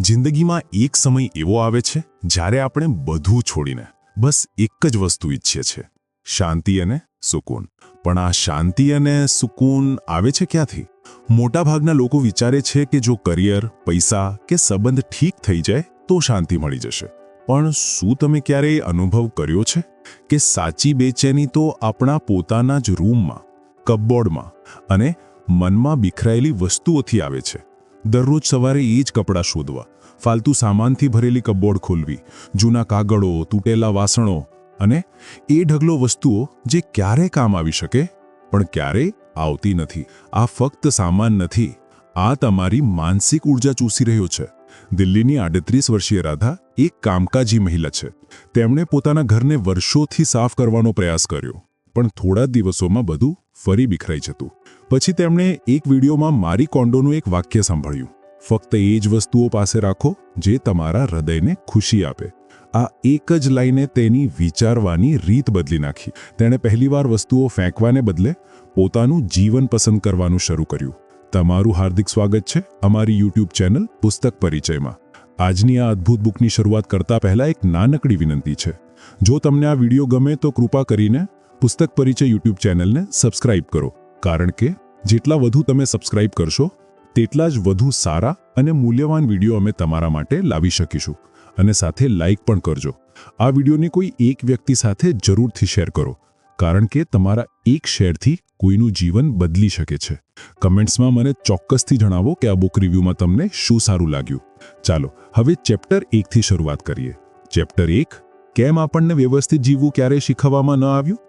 જિંદગીમાં એક સમય એવો આવે છે, જ્યારે આપણે બધું છોડીને બસ એક જ વસ્તુ ઈચ્છીએ છીએ શાંતિ અને સુકૂન. પણ આ શાંતિ અને સુકૂન આવે છે ક્યાંથી? મોટાભાગના લોકો વિચારે છે કે જો કરિયર, પૈસા કે સંબંધ ઠીક થઈ જાય, તો શાંતિ મળી જશે. પણ શું તમે ક્યારેય અનુભવ કર્યો છે કે સાચી બેચેની તો આપણા પોતાના જ રૂમમાં, કપબોર્ડમાં અને મનમાં બિખરાયેલી વસ્તુઓથી આવે છે? દરરોજ સવારે એ જ કપડાં શોધવા. ફાલતુ સામાનથી ભરેલી કબોર્ડ ખોલવી, જૂના કાગળો, તૂટેલા વાસણો અને એ ઢગલો વસ્તુઓ જે ક્યારે કામ આવી શકે? પણ ક્યારે? આવતી નથી. આ ફક્ત સામાન નથી. આ તમારી માનસિક ઊર્જા ચૂસી રહ્યો છે. દિલ્હીની આડત્રીસ વર્ષીય રાધા એક કામકાજી મહિલા છે. તેમણે પોતાના ઘરને વર્ષોથી સાફ કરવાનો પ્રયાસ કર્યો. પણ થોડા દિવસોમાં બધું ફરી બિખરાઈ જતું. પછી તેમણે એક વિડીયોમાં મારી કોન્ડોનું એક વાક્ય સાંભળ્યું. ફક્ત એ જ વસ્તુઓ પાસે રાખો જે તમારા હૃદયને ખુશી આપે. આ એક જ લાઈને તેની વિચારવાની રીત બદલી નાખી. તેણે પહેલીવાર વસ્તુઓ ફેંકવાને બદલે પોતાનું જીવન પસંદ કરવાનું શરૂ કર્યું. તમારું હાર્દિક સ્વાગત છે અમારી યુટ્યુબ ચેનલ પુસ્તક પરિચયમાં. આજની આ અદ્ભુત બુકની શરૂઆત કરતા પહેલા એક નાનકડી વિનંતી છે. જો તમને આ વીડિયો ગમે તો કૃપા કરીને પુસ્તક પરિચય યુટ્યુબ ચેનલને સબસ્ક્રાઇબ કરો. કારણ કે જેટલા વધુ તમે સબસ્ક્રાઇબ કરશો, તેટલા જ વધુ સારા અને મૂલ્યવાન વીડિયો અમે તમારા માટે લાવી શકીશું. અને સાથે લાઇક પણ કરજો. આ વિડીયોને કોઈ એક વ્યક્તિ સાથે જરૂરથી શેર કરો, કારણ કે તમારા એક શેરથી કોઈનું જીવન બદલી શકે છે. કમેન્ટ્સમાં મને ચોક્કસથી જણાવો કે આ બુક રિવ્યૂમાં તમને શું સારું લાગ્યું. ચાલો, હવે ચેપ્ટર એકથી શરૂઆત કરીએ. ચેપ્ટર એક, કેમ આપણને વ્યવસ્થિત જીવવું ક્યારેય શીખવવામાં ન આવ્યું?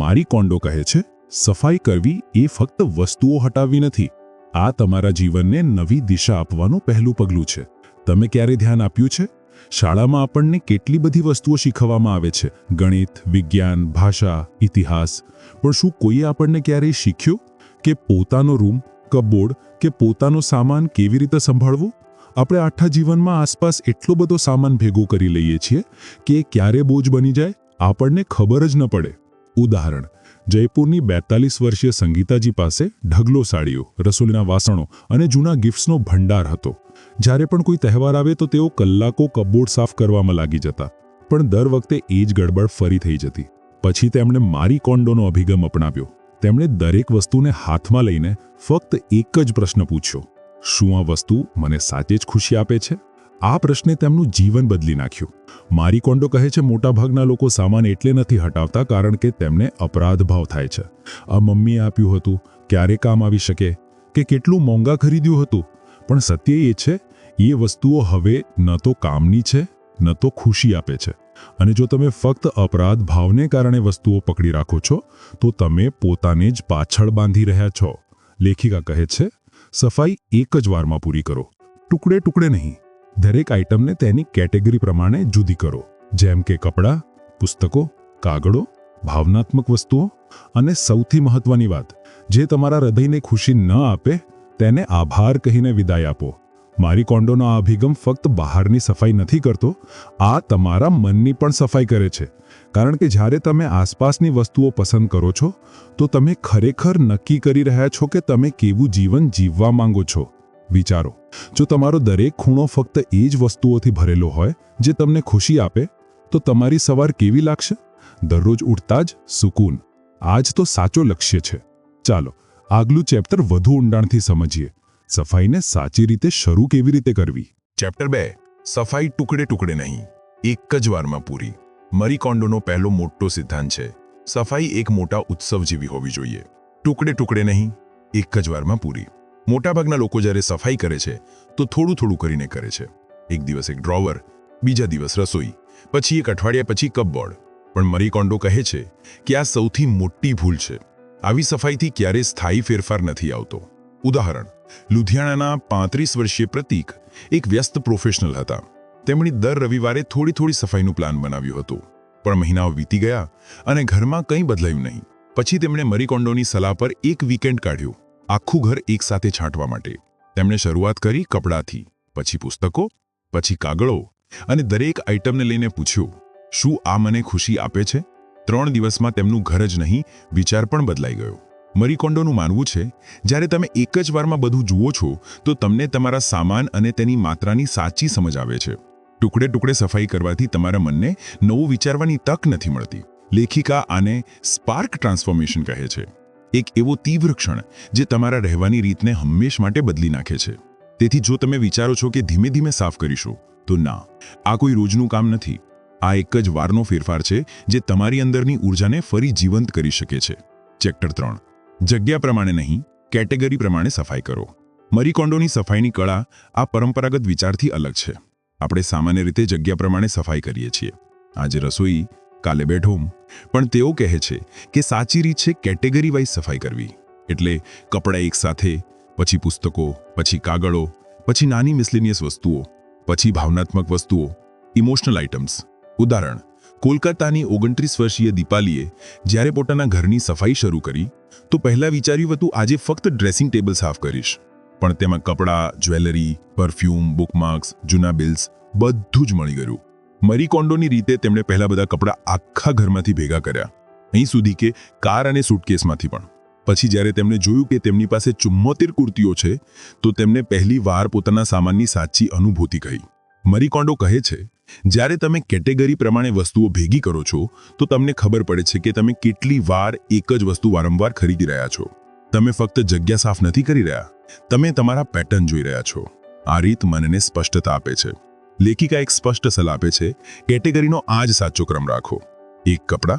મારી કોન્ડો કહે છે સફાઈ કરવી એ ફક્ત વસ્તુઓ હટાવવી નથી. આ તમારા જીવનને નવી દિશા આપવાનું પહેલું પગલું છે. તમે ક્યારે ધ્યાન આપ્યું છે? શાળામાં આપણને કેટલી બધી વસ્તુઓ શીખવવામાં આવે છે? ગણિત, વિજ્ઞાન, ભાષા, ઇતિહાસ. પણ શું કોઈએ આપણને ક્યારેય શીખ્યું? કે પોતાનો રૂમ કપબોર્ડ કે પોતાનો સામાન કેવી રીતે સંભાળવો? આપણે આખા જીવનમાં આસપાસ એટલો બધો સામાન ભેગો કરી લઈએ છીએ કે ક્યારે બોજ બની જાય આપણને ખબર જ ન પડે. ઉદાહરણ, જયપુરની બેતાલીસ વર્ષીય સંગીતાજી પાસે ઢગલો સાડીઓ, રસોઈના વાસણો અને જૂના ગિફ્ટ્સનો ભંડાર હતો. જ્યારે પણ કોઈ તહેવાર આવે તો તેઓ કલાકો કબોર્ડ સાફ કરવામાં લાગી જતા, પણ દર વખતે એ જ ગડબડ ફરી થઈ જતી. પછી તેમણે મારી કોન્ડોનો અભિગમ અપનાવ્યો. તેમણે દરેક વસ્તુને હાથમાં લઈને ફક્ત એક જ પ્રશ્ન પૂછ્યો, શું આ વસ્તુ મને સાચે જ ખુશી આપે છે? આ પ્રશ્ને તેમનું જીવન બદલી નાખ્યું. મારી કોન્ડો કહે છે, મોટાભાગના લોકો સામાન એટલે નથી હટાવતા કારણ કે તેમને અપરાધ ભાવ થાય છે. આ મમ્મીએ આપ્યું હતું. ક્યારે કામ આવી શકે? કે કેટલું મોંઘા ખરીદ્યું હતું? પણ સત્ય એ છે, એ વસ્તુઓ હવે ન તો કામની છે, ન તો ખુશી આપે છે. અને જો તમે ફક્ત અપરાધ ભાવને કારણે વસ્તુઓ પકડી રાખો છો, તો તમે પોતાને જ પાછળ બાંધી રહ્યા છો. લેખિકા કહે છે, સફાઈ એક જ વારમાં પૂરી કરો. ટુકડે ટુકડે નહીં. દરેક આઇટમને તેની કેટેગરી પ્રમાણે જુદી કરો. જેમ કે કપડાં, પુસ્તકો, કાગળો, ભાવનાત્મક વસ્તુઓ અને સૌથી મહત્વની વાત, જે તમારા હૃદયને ખુશી ન આપે તેને આભાર કહીને વિદાય આપો. મારી કોન્ડોનો આ અભિગમ ફક્ત બહારની સફાઈ નથી કરતો, આ તમારા મનની પણ સફાઈ કરે છે. કારણ કે જ્યારે તમે આસપાસની વસ્તુઓ પસંદ કરો છો, તો તમે ખરેખર નક્કી કરી રહ્યા છો કે તમે કેવું જીવન જીવવા માંગો છો. વિચારો. જો તમારો દરેક ખૂણો ફક્ત એ જ વસ્તુઓથી ભરેલો હોય જે તમને ખુશી આપે, તો તમારી સવાર કેવી લાગશે? દરરોજ ઉઠતા જ સુકૂન. આ તો સાચો લક્ષ્ય છે. ચાલો, આગલું ચેપ્ટર વધુ ઊંડાણથી સમજીએ. સફાઈને સાચી રીતે શરૂ કેવી રીતે કરવી? ચેપ્ટર બે, સફાઈ ટુકડે ટુકડે નહીં. એક જ વારમાં પૂરી. મરી કોન્ડોનો પહેલો મોટો સિદ્ધાંત છે, સફાઈ એક મોટા ઉત્સવ જેવી હોવી જોઈએ. ટુકડે ટુકડે નહીં, એક જ વારમાં પૂરી. મોટાભાગના લોકો જ્યારે સફાઈ કરે છે, તો થોડું થોડું કરીને કરે છે. એક દિવસ એક ડ્રોવર, બીજા દિવસ રસોઈ, પછી એક અઠવાડિયા પછી કપબોર્ડ. પણ મરી કોન્ડો કહે છે કે આ સૌથી મોટી ભૂલ છે. આવી સફાઈથી ક્યારેય સ્થાયી ફેરફાર નથી આવતો. ઉદાહરણ, લુધિયાણાના પાંત્રીસ વર્ષીય પ્રતીક એક વ્યસ્ત પ્રોફેશનલ હતા. તેમણે દર રવિવારે થોડી થોડી સફાઈનું પ્લાન બનાવ્યું હતું. પણ મહિનાઓ વીતી ગયા અને ઘરમાં કંઈ બદલાયું નહીં. પછી તેમણે મરીકોન્ડોની સલાહ પર એક વીકેન્ડ કાઢ્યું. આખું ઘર એકસાથે છાંટવા માટે. તેમણે શરૂઆત કરી કપડાથી, પછી પુસ્તકો, પછી કાગળો અને દરેક આઇટમને લઈને પૂછ્યું, શું આ મને ખુશી આપે છે? ત્રણ દિવસમાં તેમનું ઘર જ નહીં, વિચાર પણ બદલાઈ ગયો. મરીકોન્ડોનું માનવું છે, જ્યારે તમે એક જ વારમાં બધું જુઓ છો, તો તમને તમારા સામાન અને તેની માત્રાની સાચી સમજ આવે છે. ટુકડે ટુકડે સફાઈ કરવાથી તમારા મનને નવું વિચારવાની તક નથી મળતી. લેખિકા આને સ્પાર્ક ટ્રાન્સફોર્મેશન કહે છે. એક એવો તીવ્ર ક્ષણ જે તમારા રહેવાની રીતને હંમેશ માટે બદલી નાખે છે. તેથી જો તમે વિચારો છો કે ધીમે ધીમે સાફ કરીશું, તો ના, આ કોઈ રોજનું કામ નથી. આ એક જ વારનો ફેરફાર છે જે તમારી અંદરની ઊર્જાને ફરી જીવંત કરી શકે છે. ચેપ્ટર ત્રણ. જગ્યા પ્રમાણે નહીં, કેટેગરી પ્રમાણે સફાઈ કરો. મરીકોન્ડોની સફાઈની કળા આ પરંપરાગત વિચારથી અલગ છે. આપણે સામાન્ય રીતે જગ્યા પ્રમાણે સફાઈ કરીએ છીએ. આજે રસોઈ કાલે બેડરૂમ પણ તેઓ કહે છે કે સાચી રીત છે કેટેગરી વાઇઝ સફાઈ કરવી. એટલે કપડાં એકસાથે પછી પુસ્તકો, પછી કાગળો, પછી નાની મિસલિનિયસ વસ્તુઓ, પછી ભાવનાત્મક વસ્તુઓ ઇમોશનલ આઇટમ્સ ઉદાહરણ, કોલકાતાની ઓગણત્રીસ વર્ષીય દીપાલીએ જ્યારે પોતાના ઘરની સફાઈ શરૂ કરી, તો પહેલાં વિચાર્યું હતું આજે ફક્ત ડ્રેસિંગ ટેબલ સાફ કરીશ. પણ તેમાં કપડાં જ્વેલરી પરફ્યુમ બુકમાર્ક્સ જૂના બિલ્સ બધું જ મળી ગયું. મરી કોન્ડોની રીતે તેમણે પહેલા બધા કપડાં આખા ઘરમાંથી ભેગા કર્યા. અહીં સુધી કે કાર અને સુટકેસમાંથી પણ. પછી જ્યારે તેમણે જોયું કે તેમની પાસે ચુમ્મોતેર કુર્તીઓ છે, તો તેમને પહેલી વાર પોતાના સામાનની સાચી અનુભૂતિ કહી. મરીકોન્ડો કહે છે, જ્યારે તમે કેટેગરી પ્રમાણે વસ્તુઓ ભેગી કરો છો, તો તમને ખબર પડે છે કે તમે કેટલી વાર એક જ વસ્તુ વારંવાર ખરીદી રહ્યા છો. તમે ફક્ત જગ્યા સાફ નથી કરી રહ્યા. તમે તમારા પેટર્ન જોઈ રહ્યા છો. આ રીત મનને સ્પષ્ટતા આપે છે. લેખિકા એક સ્પષ્ટ સલાહ આપે છે, કેટેગરીનો આ જ સાચો ક્રમ રાખો. એક કપડાં,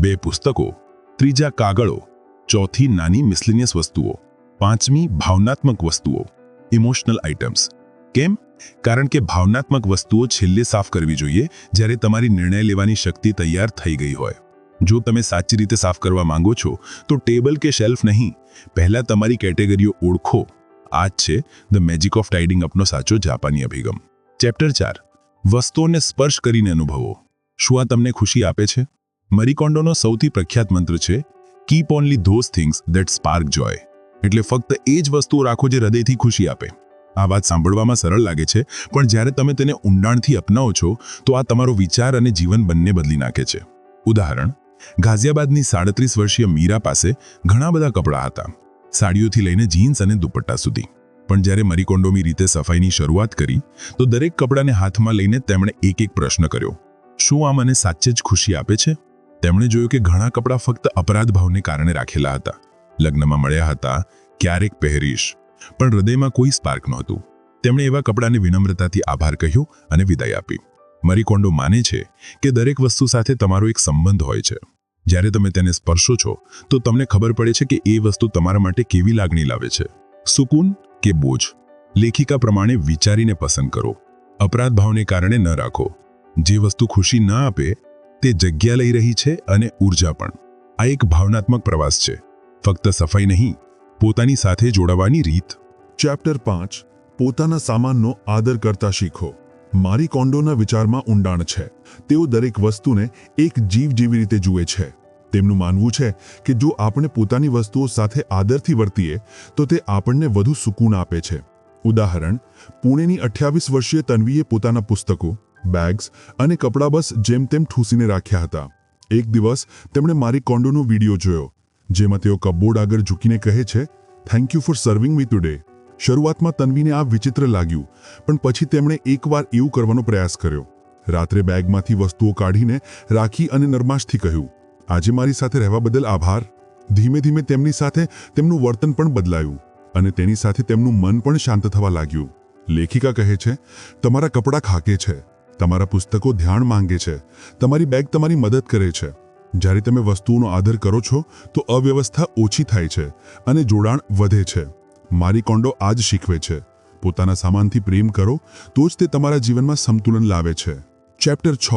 બે પુસ્તકો, ત્રીજા કાગળો, ચોથી નાની મિસલિનિયસ વસ્તુઓ, પાંચમી ભાવનાત્મક વસ્તુઓ ઇમોશનલ આઇટમ્સ કેમ? કારણ કે ભાવનાત્મક વસ્તુઓ છેલ્લે સાફ કરવી જોઈએ જ્યારે તમારી નિર્ણય લેવાની શક્તિ તૈયાર થઈ ગઈ હોય. જો તમે સાચી રીતે સાફ કરવા માંગો છો, તો ટેબલ કે શેલ્ફ નહીં. પહેલા તમારી કેટેગરીઓ ઓળખો. આ જ છે ધ મેજિક ઓફ ટાઇડિંગ અપનો સાચો જાપાની અભિગમ. ચેપ્ટર ચાર. વસ્તુઓને સ્પર્શ કરીને અનુભવો. શું આ તમને ખુશી આપે છે? મરીકોન્ડોનો સૌથી પ્રખ્યાત મંત્ર છે keep only those things that spark joy એટલે ફક્ત એ જ વસ્તુઓ રાખો જે હૃદયથી ખુશી આપે. આ વાત સાંભળવામાં સરળ લાગે છે, પણ જ્યારે તમે તેને ઊંડાણથી અપનાવો છો, તો આ તમારો વિચાર અને જીવન બંને બદલી નાખે છે. ઉદાહરણ, ગાઝિયાબાદની સાડત્રીસ વર્ષીય મીરા પાસે ઘણા બધા કપડાં હતા. સાડીઓથી લઈને જીન્સ અને દુપટ્ટા સુધી. પણ જ્યારે મરીકોન્ડોમી રીતે સફાઈની શરૂઆત કરી, તો દરેક કપડાને હાથમાં લઈને તેમણે એક એક પ્રશ્ન કર્યો. શું આ મને સાચે જ ખુશી આપે છે? તેમણે જોયું કે ઘણા કપડાં ફક્ત અપરાધ ભાવને કારણે રાખેલા હતા. લગ્નમાં મળ્યા હતા, ક્યારેક પહેરીશ. પણ હૃદયમાં કોઈ સ્પાર્ક નહોતું. તેમણે એવા કપડાને વિનમ્રતાથી આભાર કહ્યો અને વિદાય આપી. મરીકોન્ડો માને છે કે દરેક વસ્તુ સાથે તમારો એક સંબંધ હોય છે. જ્યારે તમે તેને સ્પર્શો છો, તો તમને ખબર પડે છે કે એ વસ્તુ તમારા માટે કેવી લાગણી લાવે છે. સુકૂન? કે બોજ. લેખિકા પ્રમાણે વિચારીને પસંદ કરો. અપરાધ ભાવને કારણે ન રાખો. જે વસ્તુ ખુશી ન આપે, તે જગ્યા લઈ રહી છે અને ઊર્જા પણ. આ એક ભાવનાત્મક પ્રવાસ છે. ફક્ત સફાઈ નહીં, પોતાની સાથે જોડાવાની રીત. ચેપ્ટર પાંચ. પોતાના સામાનનો આદર કરતા શીખો. મારી કોન્ડોના વિચારમાં ઊંડાણ છે. તેઓ દરેક વસ્તુને એક જીવ જેવી રીતે જુએ છે. તેમનું માનવું છે કે જો આપણે પોતાની વસ્તુઓ સાથે આદરથી વર્તીએ, તો તે આપણને વધુ સુકૂન આપે છે. ઉદાહરણ, પુણેની અઠ્યાવીસ વર્ષીય તન્વીએ પોતાના પુસ્તકો, બેગ્સ અને કપડાં બસ જેમ તેમ ઠૂસીને રાખ્યા હતા. એક દિવસ તેમણે મારી કોન્ડોનો વીડિયો જોયો, જેમાં તેઓ કપબોર્ડ આગળ ઝૂકીને કહે છે thank you for serving me today શરૂઆતમાં તન્વીને આ વિચિત્ર લાગ્યું, પણ પછી તેમણે એકવાર એવું કરવાનો પ્રયાસ કર્યો. રાત્રે બેગમાંથી વસ્તુઓ કાઢીને રાખી અને નરમાશથી કહ્યું આજે મારી સાથે રહેવા બદલ આભાર. ધીમે ધીમે તેમની સાથે તેમનું વર્તન પણ બદલાયું અને તેની સાથે તેમનું મન પણ શાંત થવા લાગ્યું. લેખિકા કહે છે, તમારા કપડાં ખાકે છે, તમારા પુસ્તકો ધ્યાન માંગે છે, તમારી બેગ તમારી મદદ કરે છે. જ્યારે તમે વસ્તુઓનો આદર કરો છો, તો અવ્યવસ્થા ઓછી થાય છે અને જોડાણ વધે છે. મારી કોન્ડો આ જ શીખવે છે. પોતાના સામાનથી પ્રેમ કરો, તો જ તે તમારા જીવનમાં સંતુલન લાવે છે. ચેપ્ટર છ,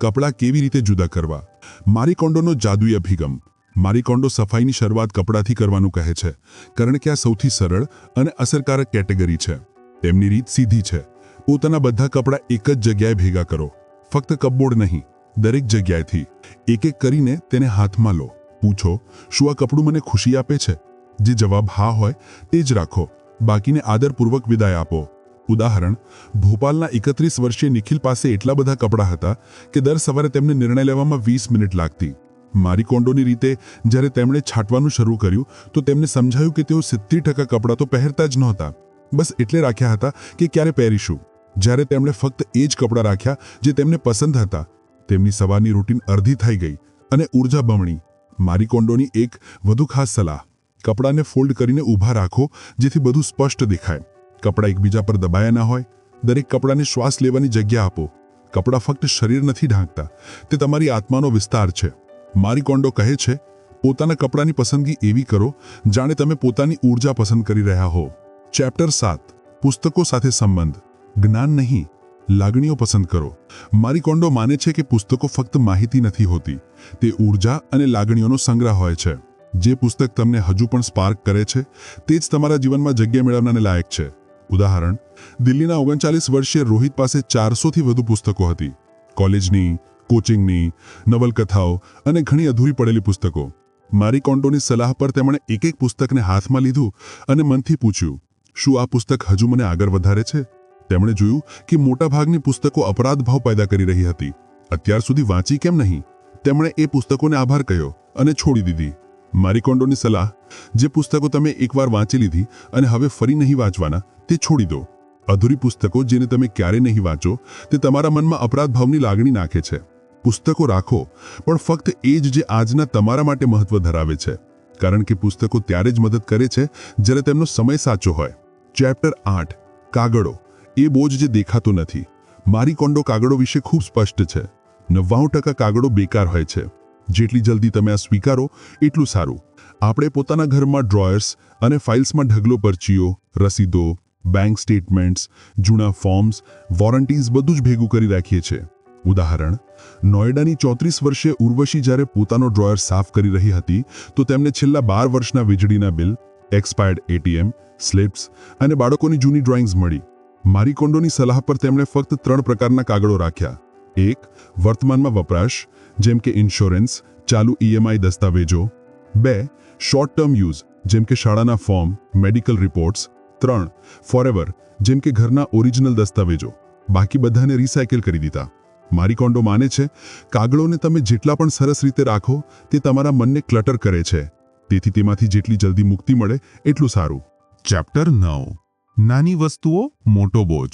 કપડાં કેવી રીતે જુદા કરવા? મારી કોન્ડોનો જાદુઈ અભિગમ. મારીકોન્ડો સફાઈની શરૂઆત કપડાથી કરવાનું કહે છે, કારણ કે આ સૌથી સરળ અને અસરકારક કેટેગરી છે. તેમની રીત સીધી છે. પોતાના બધા કપડાં એક જ જગ્યાએ ભેગા કરો. ફક્ત કપબોર્ડ નહીં, દરેક જગ્યાએથી. એક એક કરીને તેને હાથમાં લો. પૂછો, શું આ કપડું મને ખુશી આપે છે? જે જવાબ હા હોય, તે જ રાખો. બાકીને આદરપૂર્વક વિદાય આપો. ઉદાહરણ, ભોપાલના એકત્રીસ વર્ષીય નિખિલ પાસે એટલા બધા કપડાં હતા કે દર સવારે તેમને નિર્ણય લેવામાં વીસ મિનિટ લાગતી. મારી કોન્ડોની રીતે જ્યારે તેમણે છાંટવાનું શરૂ કર્યું, તો તેમને સમજાયું કે તેઓ સિત્તેર ટકા કપડાં તો પહેરતા જ નહોતા. બસ એટલે રાખ્યા હતા કે ક્યારે પહેરીશું. જ્યારે તેમણે ફક્ત એ જ કપડાં રાખ્યા જે તેમને પસંદ હતા. તેમની સવારની રૂટીન અડધી થઈ ગઈ અને ઊર્જા બમણી. મારી કોન્ડોની એક વધુ ખાસ સલાહ, કપડાને ફોલ્ડ કરીને ઊભા રાખો જેથી બધું સ્પષ્ટ દેખાય. કપડાં એકબીજા પર દબાયા ના હોય, દરેક કપડાને શ્વાસ લેવાની જગ્યા આપો. કપડાં ફક્ત શરીર નથી ઢાંકતા. તે તમારી આત્માનો વિસ્તાર છે. મારી કોન્ડો કહે છે, પોતાના કપડાની પસંદગી એવી કરો, જાણે તમે પોતાની ઊર્જા પસંદ કરી રહ્યા હો. ચેપ્ટર સાત. પુસ્તકો સાથે સંબંધ. જ્ઞાન નહીં, લાગણીઓ પસંદ કરો. મારી કોન્ડો માને છે કે પુસ્તકો ફક્ત માહિતી નથી હોતી. તે ઊર્જા અને લાગણીઓનો સંગ્રહ હોય છે. જે પુસ્તક તમને હજુ પણ સ્પાર્ક કરે છે, તે જ તમારા જીવનમાં જગ્યા મેળવવાને લાયક છે. ઉદાહરણ, દિલ્હીના ઓગણચાલીસ વર્ષીય રોહિત પાસે ચારસોથી વધુ પુસ્તકો હતી. કોલેજની, કોચિંગની, નવલકથાઓ અને ઘણી અધૂરી પડેલી પુસ્તકો. મારી કોન્ડોની સલાહ પર તેમણે એક એક પુસ્તકને હાથમાં લીધું અને મનથી પૂછ્યું, શું આ પુસ્તક હજુ મને આગળ વધારે છે? તેમણે જોયું કે મોટાભાગની પુસ્તકો અપરાધ ભાવ પેદા કરી રહી હતી. અત્યાર સુધી વાંચી કેમ નહીં? તેમણે એ પુસ્તકોને આભાર કહ્યો અને છોડી દીધી. મારી કોન્ડોની સલાહ, જે પુસ્તકો તમે એકવાર વાંચી લીધી અને હવે ફરી નહીં વાંચવાના, તે છોડી દો. અધૂરી પુસ્તકો જેને તમે ક્યારે નહીં વાંચો, તે તમારા મનમાં અપરાધભાવની લાગણી નાખે છે. પુસ્તકો રાખો, પણ ફક્ત એ જ જે આજના તમારા માટે મહત્વ ધરાવે છે. કારણ કે પુસ્તકો ત્યારે જ મદદ કરે છે, જ્યારે તેમનો સમય સાચો હોય. ચેપ્ટર આઠ, કાગળો. એ બોજ જે દેખાતો નથી. મારી કોન્ડો કાગળો વિશે ખૂબ સ્પષ્ટ છે. નવ્વાણું કાગળો બેકાર હોય છે. જેટલી જલ્દી તમે આ સ્વીકારો, એટલું સારું. આપણે પોતાના ઘરમાં ડ્રોયર્સ અને ફાઇલ્સમાં ઢગલો પરચીઓ, રસીદો બેંક સ્ટેટમેન્ટ્સ જૂના ફોર્મ્સ વોરંટીઝ બધું જ ભેગું કરી રાખીએ છીએ. ઉદાહરણ નોઈડાની ચોત્રીસ વર્ષે ઉર્વશી જ્યારે પોતાનો ડ્રોયર સાફ કરી રહી હતી, તો તેમને છેલ્લા બાર વર્ષના વીજળીના બિલ એક્સપાયર્ડ એટીએમ સ્લિપ્સ અને બાળકોની જૂની ડ્રોઈંગ્સ મળી. મારી કોન્ડોની સલાહ પર તેમણે ફક્ત ત્રણ પ્રકારના કાગળો રાખ્યા. એક, વર્તમાનમાં વપરાશ જેમ કે ઇન્સ્યોરન્સ, ચાલુ ઈએમઆઈ દસ્તાવેજો. બે શોર્ટ ટર્મ યુઝ, જેમ કે શાળાના ફોર્મ, મેડિકલ રિપોર્ટ્સ. ત્રણ ફોરએવર જેમ કે ઘરના ઓરિજિનલ દસ્તાવેજો. બાકી બધાને રિસાયકલ કરી દીધા. મારી કોન્ડો માને છે, કાગળોને તમે જેટલા પણ સરસ રીતે રાખો, તે તમારા મનને ક્લટર કરે છે. તેથી તેમાંથી જેટલી જલ્દી મુક્તિ મળે, એટલું સારું. ચેપ્ટર નવ. નાની વસ્તુઓ, મોટો બોજ.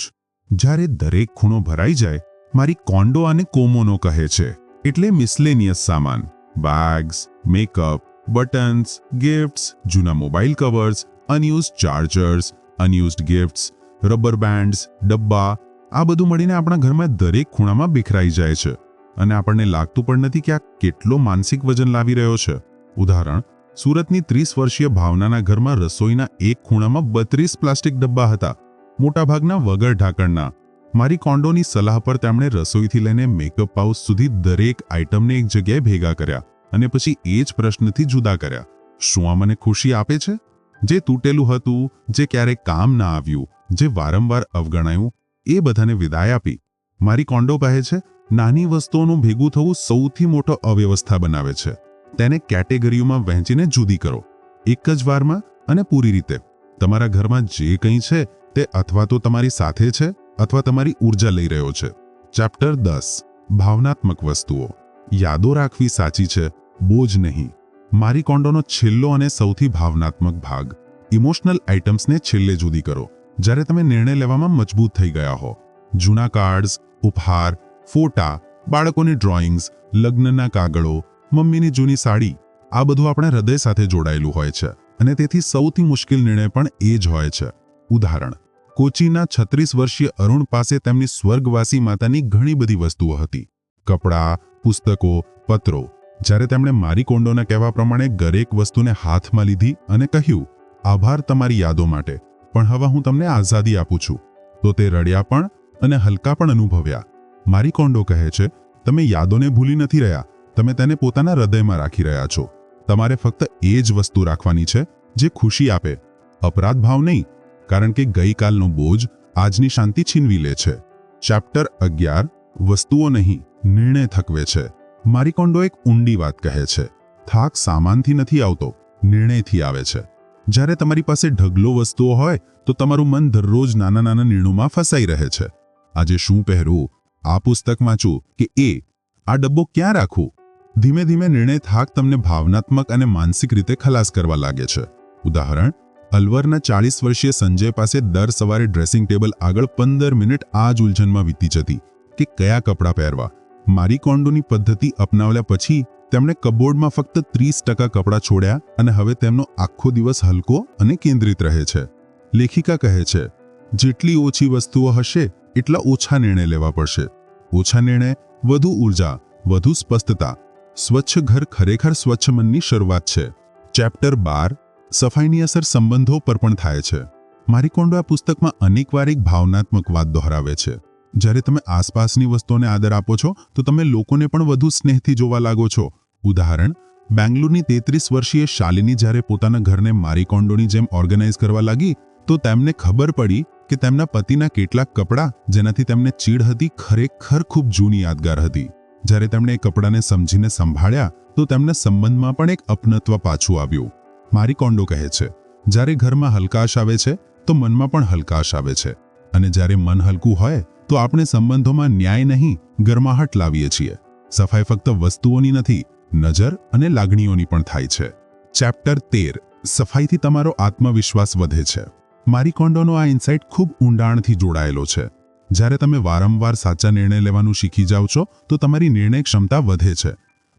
જ્યારે દરેક ખૂણો ભરાઈ જાય, મારી કોન્ડો અને કોમોનો કહે છે. એટલે મિસલેનિયસ સામાન બેગ્સ મેકઅપ બટન્સ ગિફ્ટ્સ જૂના mobile covers unused chargers unused gifts rubber bands ડબ્બા, આ બધું મળીને આપણા ઘરમાં દરેક ખૂણામાં બિખરાઈ જાય છે. અને આપણને લાગતું પણ નથી કે આ કેટલો માનસિક વજન લાવી રહ્યો છે. ઉદાહરણ, સુરતની ત્રીસ વર્ષીય ભાવનાના ઘરમાં રસોઈના એક ખૂણામાં બત્રીસ પ્લાસ્ટિક ડબ્બા હતા. મોટાભાગના વગર ઢાંકણના. મારી કોન્ડોની સલાહ પર તેમણે રસોઈથી લઈને મેકઅપ પાઉસ સુધી દરેક આઇટમને એક જગ્યાએ ભેગા કર્યા અને પછી એ જ પ્રશ્નથી જુદા કર્યા. શું આ મને ખુશી આપે છે? જે તૂટેલું હતું, જે ક્યારેક કામ ના આવ્યું, જે વારંવાર અવગણાયું, એ બધાને વિદાય આપી. મારી કોન્ડો કહે છે, નાની વસ્તુઓનું ભેગું થવું સૌથી મોટો અવ્યવસ્થા બનાવે છે. તેને કેટેગરીઓમાં વહેંચીને જુદી કરો. એક જ વારમાં અને પૂરી રીતે. તમારા ઘરમાં જે કંઈ છે તે અથવા તો તમારી સાથે છે અથવા તમારી ઊર્જા લઈ રહ્યો છે. ચેપ્ટર દસ. ભાવનાત્મક વસ્તુઓ. યાદો રાખવી સાચી છે, બોજ નહીં. મારી કોન્ડોનો છેલ્લો અને સૌથી ભાવનાત્મક ભાગ. ઇમોશનલ આઇટમ્સને છેલ્લે જુદી કરો. જ્યારે તમે નિર્ણય લેવામાં મજબૂત થઈ ગયા હો. જૂના કાર્ડ્સ ઉપહાર, ફોટા, બાળકોની ડ્રોઈંગ્સ લગ્નના કાગળો, મમ્મીની જૂની સાડી, આ બધું આપણા હૃદય સાથે જોડાયેલું હોય છે. અને તેથી સૌથી મુશ્કેલ નિર્ણય પણ એ જ હોય છે. ઉદાહરણ. કોચીના છત્રીસ વર્ષીય અરુણ પાસે તેમની સ્વર્ગવાસી માતાની ઘણી બધી વસ્તુઓ હતી. કપડાં, પુસ્તકો, પત્રો. જ્યારે તેમણે મારી કોંડોના કહેવા પ્રમાણે દરેક વસ્તુને હાથમાં લીધી અને કહ્યું, આભાર તમારી યાદો માટે, પણ હવે હું તમને આઝાદી આપું છું. તો તે રડ્યા પણ અને હલકા પણ અનુભવ્યા. મારી કોંડો કહે છે, તમે યાદોને ભૂલી નથી રહ્યા, તમે તેને પોતાના હૃદયમાં રાખી રહ્યા છો. તમારે ફક્ત એ જ વસ્તુ રાખવાની છે, જે ખુશી આપે. અપરાધ ભાવ નહીં કારણ કે ગઈકાલનો બોજ આજની શાંતિ છીનવી લે છે. ચેપ્ટર અગિયાર, વસ્તુઓ નહીં, નિર્ણય થકવે છે. મારીકોન્ડો એક ઊંડી વાત કહે છે. થાક સામાનથી નથી આવતો, નિર્ણયથી આવે છે. જ્યારે તમારી પાસે ઢગલો વસ્તુઓ હોય, તો તમારું મન દરરોજ નાના નાના નિર્ણયોમાં ફસાઈ રહે છે. આજે શું પહેરવું? આ પુસ્તક વાંચું કે એ? આ ડબ્બો ક્યાં રાખવું? ધીમે ધીમે નિર્ણય થાક તમને ભાવનાત્મક અને માનસિક રીતે ખલાસ કરવા લાગે છે. ઉદાહરણ અલવરના ચાળીસ વર્ષીય સંજય પાસે દર સવારે ડ્રેસિંગ ટેબલ આગળ પંદર મિનિટ આ જ ઉલઝનમાં વીતી જતી કે કયા કપડાં પહેરવા? મારી કોન્ડોની પદ્ધતિ અપનાવ્યા પછી તેમણે કબોર્ડમાં ફક્ત ત્રીસ ટકા કપડાં છોડ્યા અને હવે તેમનો આખો દિવસ હલકો અને કેન્દ્રિત રહે છે. લેખિકા કહે છે, જેટલી ઓછી વસ્તુઓ હશે, એટલા ઓછા નિર્ણય લેવા પડશે. ઓછા નિર્ણય, વધુ ઊર્જા વધુ સ્પષ્ટતા. સ્વચ્છ ઘર ખરેખર સ્વચ્છ મનની શરૂઆત છે. ચેપ્ટર બાર સફાઈની અસર સંબંધો પર પણ થાય છે. મારી કોન્ડો આ પુસ્તકમાં અનેકવાર એક ભાવનાત્મક વાત દોહરાવે છે. જ્યારે તમે આસપાસની વસ્તુઓને આદર આપો છો, તો તમે લોકોને પણ વધુ સ્નેહથી જોવા લાગો છો. ઉદાહરણ, બેંગ્લુરની તેત્રીસ વર્ષીય શાલિની જ્યારે પોતાના ઘરને મારી કોન્ડોની જેમ ઓર્ગેનાઇઝ કરવા લાગી, તો તેમને ખબર પડી કે તેમના પતિના કેટલાક કપડાં જેનાથી તેમને ચીડ હતી, ખરેખર ખૂબ જૂની યાદગાર હતી. જ્યારે તેમણે એ કપડાંને સમજીને સંભાળ્યા, તો તેમના સંબંધમાં પણ એક અપનત્વ પાછું આવ્યું. મારી કોન્ડો કહે છે. જ્યારે ઘરમાં હલકાશ આવે છે, તો મનમાં પણ હલકાશ આવે છે. અને જ્યારે મન હલકું હોય, તો આપણે સંબંધોમાં ન્યાય નહીં, ગરમાહટ લાવીએ છીએ. સફાઈ ફક્ત વસ્તુઓની નથી, નજર અને લાગણીઓની પણ થાય છે. ચેપ્ટર તેર. સફાઈથી તમારો આત્મવિશ્વાસ વધે છે. મારી કોન્ડોનો આ ઇન્સાઇટ ખૂબ ઊંડાણથી જોડાયેલો છે. જ્યારે તમે વારંવાર સાચા નિર્ણય લેવાનું શીખી જાઓ છો, તો તમારી નિર્ણય ક્ષમતા વધે છે.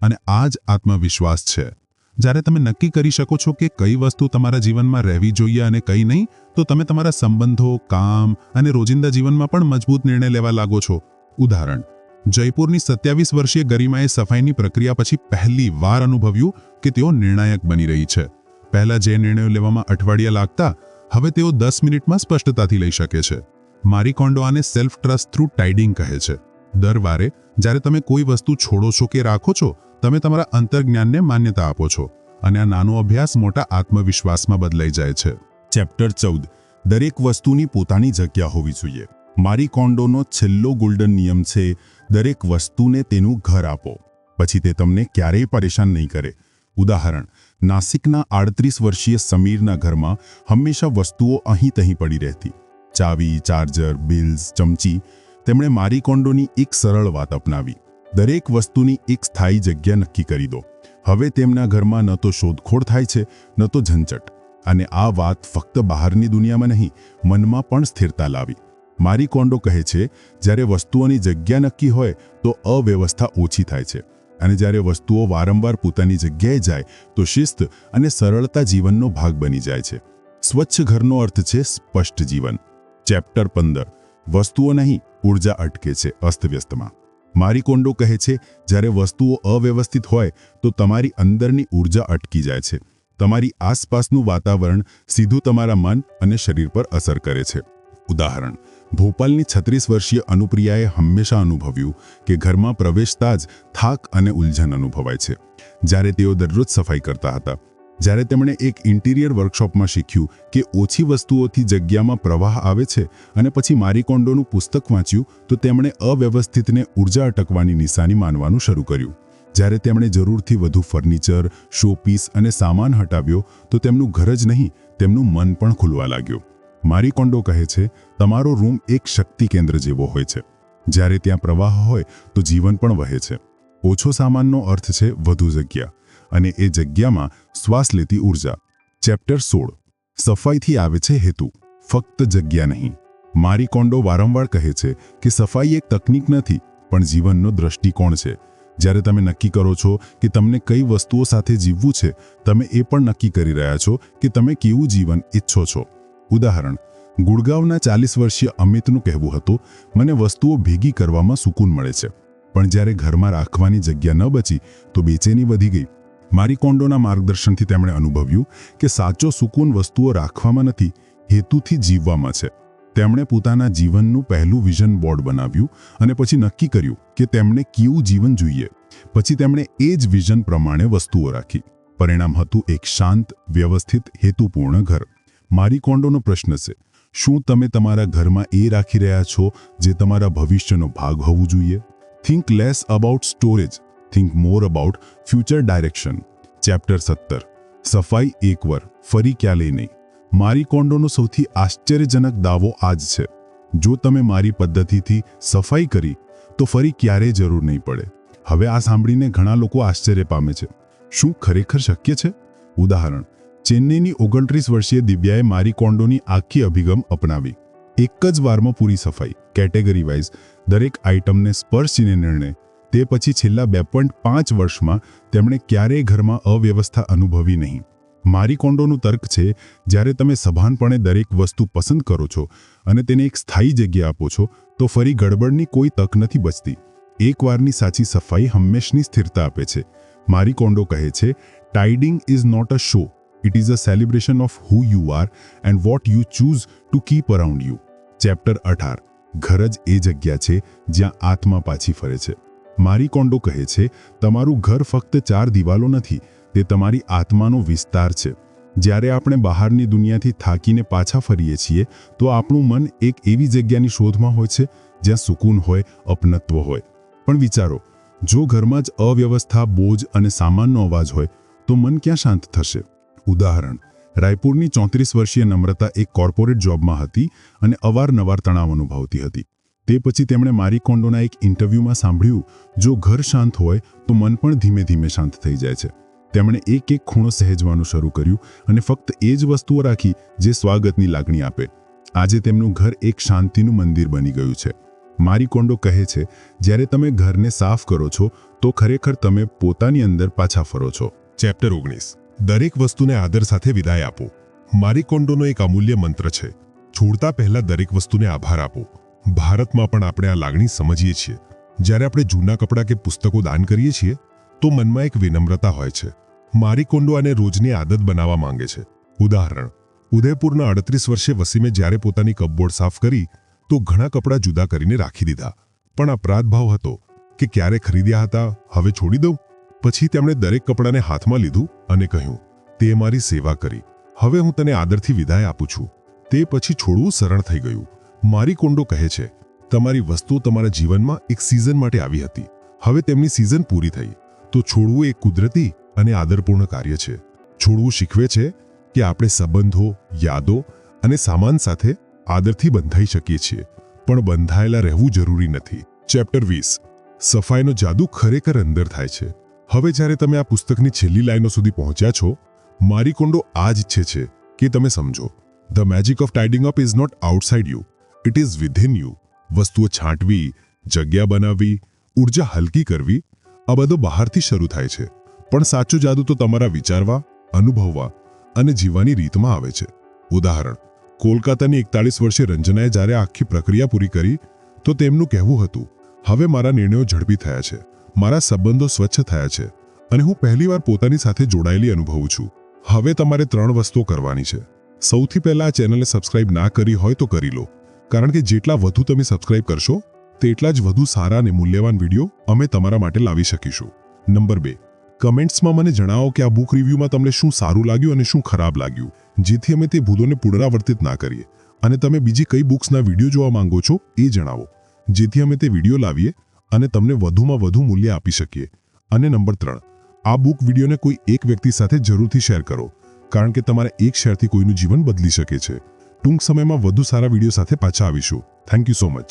અને આ જ આત્મવિશ્વાસ છે. જ્યારે તમે નક્કી કરી શકો છો કે કઈ વસ્તુ તમારા જીવનમાં રહેવી જોઈએ અને કઈ નહીં, તો તમે તમારા સંબંધો, કામ અને રોજિંદા જીવનમાં પણ મજબૂત નિર્ણય લેવા લાગો છો. ઉદાહરણ, જયપુરની સત્યાવીસ વર્ષીય ગરિમાએ સફાઈની પ્રક્રિયા પછી પહેલી વાર અનુભવ્યું કે તેઓ નિર્ણાયક બની રહી છે. પહેલા જે નિર્ણયો લેવામાં અઠવાડિયા લાગતા, હવે તેઓ દસ મિનિટમાં સ્પષ્ટતાથી લઈ શકે છે. મારી કોન્ડો આને સેલ્ફ ટ્રસ્ટ થ્રુ ટાઇડિંગ કહે છે. દર વારે જ્યારે તમે કોઈ વસ્તુ છોડો છો કે રાખો છો, તમે તમારા અંતર્જ્ઞાનને માન્યતા આપો છો અને આ નાનો અભ્યાસ મોટા આત્મવિશ્વાસમાં બદલાઈ જાય છે. ચેપ્ટર ચૌદ. દરેક વસ્તુની પોતાની જગ્યા હોવી જોઈએ. મારી કોન્ડોનો છેલ્લો ગોલ્ડન નિયમ છે, દરેક વસ્તુને તેનું ઘર આપો. પછી તે તમને ક્યારેય પરેશાન નહીં કરે. ઉદાહરણ, નાસિકના આડત્રીસ વર્ષીય સમીરના ઘરમાં હંમેશા વસ્તુઓ અહીં તહીં પડી રહેતી. ચાવી, ચાર્જર બિલ્સ ચમચી તેમણે મારી કોન્ડોની એક સરળ વાત અપનાવી. દરેક વસ્તુની એક સ્થાયી જગ્યા નક્કી કરી દો. હવે તેમના ઘરમાં ન તો શોધખોળ થાય છે, ન તો ઝંઝટ. અને આ વાત ફક્ત બહારની દુનિયામાં નહીં, મનમાં પણ સ્થિરતા લાવી. મારી કોન્ડો કહે છે, જ્યારે વસ્તુઓની જગ્યા નક્કી હોય, તો અવ્યવસ્થા ઓછી થાય છે. અને જ્યારે વસ્તુઓ વારંવાર પોતાની જગ્યાએ જાય, તો શિસ્ત અને સરળતા જીવનનો ભાગ બની જાય છે. સ્વચ્છ ઘરનો અર્થ છે સ્પષ્ટ જીવન. ચેપ્ટર પંદર. વસ્તુઓ નહીં ઊર્જા અટકે છે અસ્તવ્યસ્તમાં. મારી કોન્ડો કહે છે, જ્યારે વસ્તુઓ અવ્યવસ્થિત હોય, તો તમારી અંદરની ઊર્જા અટકી જાય છે. તમારી આસપાસનું વાતાવરણ સીધું તમારા મન અને શરીર પર અસર કરે છે. ઉદાહરણ, ભોપાલની છત્રીસ વર્ષીય અનુપ્રિયાએ હંમેશા અનુભવ્યું કે ઘરમાં પ્રવેશતા જ થાક અને ઉલઝન અનુભવાય છે. જ્યારે તેઓ દરરોજ સફાઈ કરતા હતા જ્યારે તેમણે એક ઇન્ટિરિયર વર્કશોપમાં શીખ્યું કે ઓછી વસ્તુઓથી જગ્યામાં પ્રવાહ આવે છે અને પછી મારી કોન્ડોનું પુસ્તક વાંચ્યું, તો તેમણે અવ્યવસ્થિતને ઊર્જા અટકવાની નિશાની માનવાનું શરૂ કર્યું. જ્યારે તેમણે જરૂરથી વધુ ફર્નિચર, શોપીસ અને સામાન હટાવ્યો, તો તેમનું ઘર જ નહીં, તેમનું મન પણ ખુલવા લાગ્યું. મારી કોન્ડો કહે છે, તમારો રૂમ એક શક્તિ કેન્દ્ર જેવો હોય છે. જ્યારે ત્યાં પ્રવાહ હોય, તો જીવન પણ વહે છે. ઓછો સામાનનો અર્થ છે વધુ જગ્યા. અને એ જગ્યામાં શ્વાસ લેતી ઊર્જા ચેપ્ટર સોળ. સફાઈથી આવે છે હેતુ. ફક્ત જગ્યા નહીં. મારી કોન્ડો વારંવાર કહે છે કે સફાઈ એક તકનીક નથી, પણ જીવનનો દ્રષ્ટિકોણ છે. જ્યારે તમે નક્કી કરો છો કે તમને કઈ વસ્તુઓ સાથે જીવવું છે, તમે એ પણ નક્કી કરી રહ્યા છો કે તમે કેવું જીવન ઈચ્છો છો. ઉદાહરણ, ગુડગાંવના ચાલીસ વર્ષીય અમિતનું કહેવું હતું, મને વસ્તુઓ ભેગી કરવામાં સુકૂન મળે છે. પણ જ્યારે ઘરમાં રાખવાની જગ્યા ન બચી, તો બેચેની વધી ગઈ. મારી કોન્ડોના માર્ગદર્શનથી તેમણે અનુભવ્યું કે સાચો સુકૂન વસ્તુઓ રાખવામાં નથી, હેતુથી જીવવામાં છે. તેમણે પોતાના જીવનનું પહેલું વિઝન બોર્ડ બનાવ્યું અને પછી નક્કી કર્યું કે તેમણે કેવું જીવન જોઈએ. પછી તેમણે એ જ વિઝન પ્રમાણે વસ્તુઓ રાખી. પરિણામ હતું એક શાંત, વ્યવસ્થિત, હેતુપૂર્ણ ઘર. મારી કોન્ડોનો પ્રશ્ન છે, શું તમે તમારા ઘરમાં એ રાખી રહ્યા છો જે તમારા ભવિષ્યનો ભાગ હોવું જોઈએ? Think less about storage think more about future direction chapter સત્તર સફાઈ એકવાર ફરી ક્યાં લઈ નહીં મારી કોન્ડોનો સૌથી આશ્ચર્યજનક દાવો આ જ છે જો તમે મારી પદ્ધતિથી સફાઈ કરી તો ફરી ક્યારેય જરૂર નહીં પડે હવે આ સાંભળીને ઘણા લોકો આશ્ચર્ય પામે છે શું ખરેખર શક્ય છે ઉદાહરણ ચેન્નઈની ઓગણત્રીસ વર્ષીય દિવ્યાએ મારી કોન્ડોની આખી અભિગમ અપનાવી એક જ વારમાં પૂરી સફાઈ કેટેગરી વાઇઝ દરેક આઇટમને સ્પર્શીને નિર્ણય તે પછી છેલ્લા બે પોઈન્ટ પાંચ વર્ષમાં તેમણે ક્યારેય ઘરમાં અવ્યવસ્થા અનુભવી નહીં. મારી કોન્ડોનું તર્ક છે, જ્યારે તમે સભાનપણે દરેક વસ્તુ પસંદ કરો છો અને તેને એક સ્થાયી જગ્યા આપો છો, તો ફરી ગડબડની કોઈ તક નથી બચતી. એકવારની સાચી સફાઈ હંમેશની સ્થિરતા આપે છે. મારી કોન્ડો કહે છે tidying is not a show it is a celebration of who you are and what you choose to keep around you chapter અઢાર. ઘર જ એ જગ્યા છે જ્યાં આત્મા પાછી ફરે છે. મારી કોન્ડો કહે છે, તમારું ઘર ફક્ત ચાર દિવાલો નથી, તે તમારી આત્માનો વિસ્તાર છે. જ્યારે આપણે બહારની દુનિયાથી થાકીને પાછા ફરીએ છીએ, તો આપણું મન એક એવી જગ્યાની શોધમાં હોય છે, જ્યાં સુકૂન હોય, અપનત્વ હોય. પણ વિચારો, જો ઘરમાં જ અવ્યવસ્થા, બોજ અને સામાનનો અવાજ હોય, તો મન ક્યાં શાંત થશે? ઉદાહરણ, રાયપુરની ચોત્રીસ વર્ષીય નમ્રતા એક કોર્પોરેટ જોબમાં હતી અને અવારનવાર તણાવ અનુભવતી હતી. તે પછી તેમણે મારી કોન્ડોના એક ઇન્ટરવ્યૂમાં સાંભળ્યું, જો ઘર શાંત હોય, તો મન પણ ધીમે ધીમે શાંત થઈ જાય છે. તેમણે એક એક ખૂણો સહેજવાનું શરૂ કર્યું અને ફક્ત એ જ વસ્તુઓ રાખી જે સ્વાગતની લાગણી આપે. આજે તેમનું ઘર એક શાંતિનું મંદિર બની ગયું છે. મારી કોન્ડો કહે છે, જ્યારે તમે ઘરને સાફ કરો છો, તો ખરેખર તમે પોતાની અંદર પાછા ફરો છો. ચેપ્ટર ઓગણીસ. દરેક વસ્તુને આદર સાથે વિદાય આપો. મારી કોન્ડોનો એક અમૂલ્ય મંત્ર છે. છોડતા પહેલા દરેક વસ્તુને આભાર આપો. ભારતમાં પણ આપણે આ લાગણી સમજીએ છીએ. જ્યારે આપણે જૂના કપડાં કે પુસ્તકો દાન કરીએ છીએ, તો મનમાં એક વિનમ્રતા હોય છે. મારી કોન્ડો આને રોજની આદત બનાવવા માંગે છે. ઉદાહરણ, ઉદયપુરના અડત્રીસ વર્ષે વસીમે જ્યારે પોતાની કપબોર્ડ સાફ કરી, તો ઘણા કપડાં જુદા કરીને રાખી દીધા. પણ અપરાધભાવ હતો કે ક્યારે ખરીદ્યા હતા, હવે છોડી દઉં? પછી તેમણે દરેક કપડાને હાથમાં લીધું અને કહ્યું, તે મારી સેવા કરી. હવે હું તને આદરથી વિદાય આપું છું. તે પછી છોડવું સરળ થઈ ગયું. મારી કોન્ડો કહે છે, તમારી વસ્તુ તમારા જીવનમાં એક સિઝન માટે આવી હતી. હવે તેમની સિઝન પૂરી થઈ. તો છોડવું એક કુદરતી અને આદરપૂર્ણ કાર્ય છે. છોડવું શીખવે છે કે આપણે સંબંધો, યાદો અને સામાન સાથે આદરથી બંધાઈ શકીએ છીએ. પણ બંધાયેલા રહેવું જરૂરી નથી. ચેપ્ટર વીસ. સફાઈનો જાદુ ખરેખર અંદર થાય છે. હવે જ્યારે તમે આ પુસ્તકની છેલ્લી લાઈનો સુધી પહોંચ્યા છો, મારી કોન્ડો આ જ ઈચ્છે છે કે તમે સમજો the magic of tidying up is not outside you it is within you વસ્તુઓ છાંટવી, જગ્યા બનાવવી, ઊર્જા હલકી કરવી, આ બધું બહારથી શરૂ થાય છે. પણ સાચો જાદુ તો તમારા વિચારવા, અનુભવવા અને જીવવાની રીતમાં આવે છે. ઉદાહરણ, કોલકાતાની એકતાળીસ વર્ષે રંજનાએ જ્યારે આખી પ્રક્રિયા પૂરી કરી, તો તેમનું કહેવું હતું, હવે મારા નિર્ણયો ઝડપી થયા છે. મારા સંબંધો સ્વચ્છ થયા છે અને હું પહેલીવાર પોતાની સાથે જોડાયેલી અનુભવું છું. હવે તમારે ત્રણ વસ્તુઓ કરવાની છે. સૌથી પહેલા આ ચેનલને સબસ્ક્રાઇબ ના કરી હોય તો કરી લો. કારણ કે જેટલા વધુ તમે સબસ્ક્રાઇબ કરશો, તેટલા જ વધુ સારા અને મૂલ્યવાન વીડિયો અમે તમારા માટે લાવી શકીશું. નંબર બે કમેન્ટ્સમાં મને જણાવો કે આ બુક રિવ્યૂમાં તમને શું સારું લાગ્યું અને શું ખરાબ લાગ્યું, જેથી અમે તે ભૂલોને પુનરાવર્તિત ના કરીએ. અને તમે બીજી કઈ બુક્સના વીડિયો જોવા માંગો છો, એ જણાવો, જેથી અમે તે વીડિયો લાવીએ અને તમને વધુમાં વધુ મૂલ્ય આપી શકીએ. અને નંબર ત્રણ, આ બુક વિડીયોને કોઈ એક વ્યક્તિ સાથે જરૂરથી શેર કરો, કારણ કે તમારા એક શેરથી કોઈનું જીવન બદલી શકે છે. ટૂંક સમયમાં વધુ સારા વીડિયો સાથે પાછા આવીશું. Thank you so much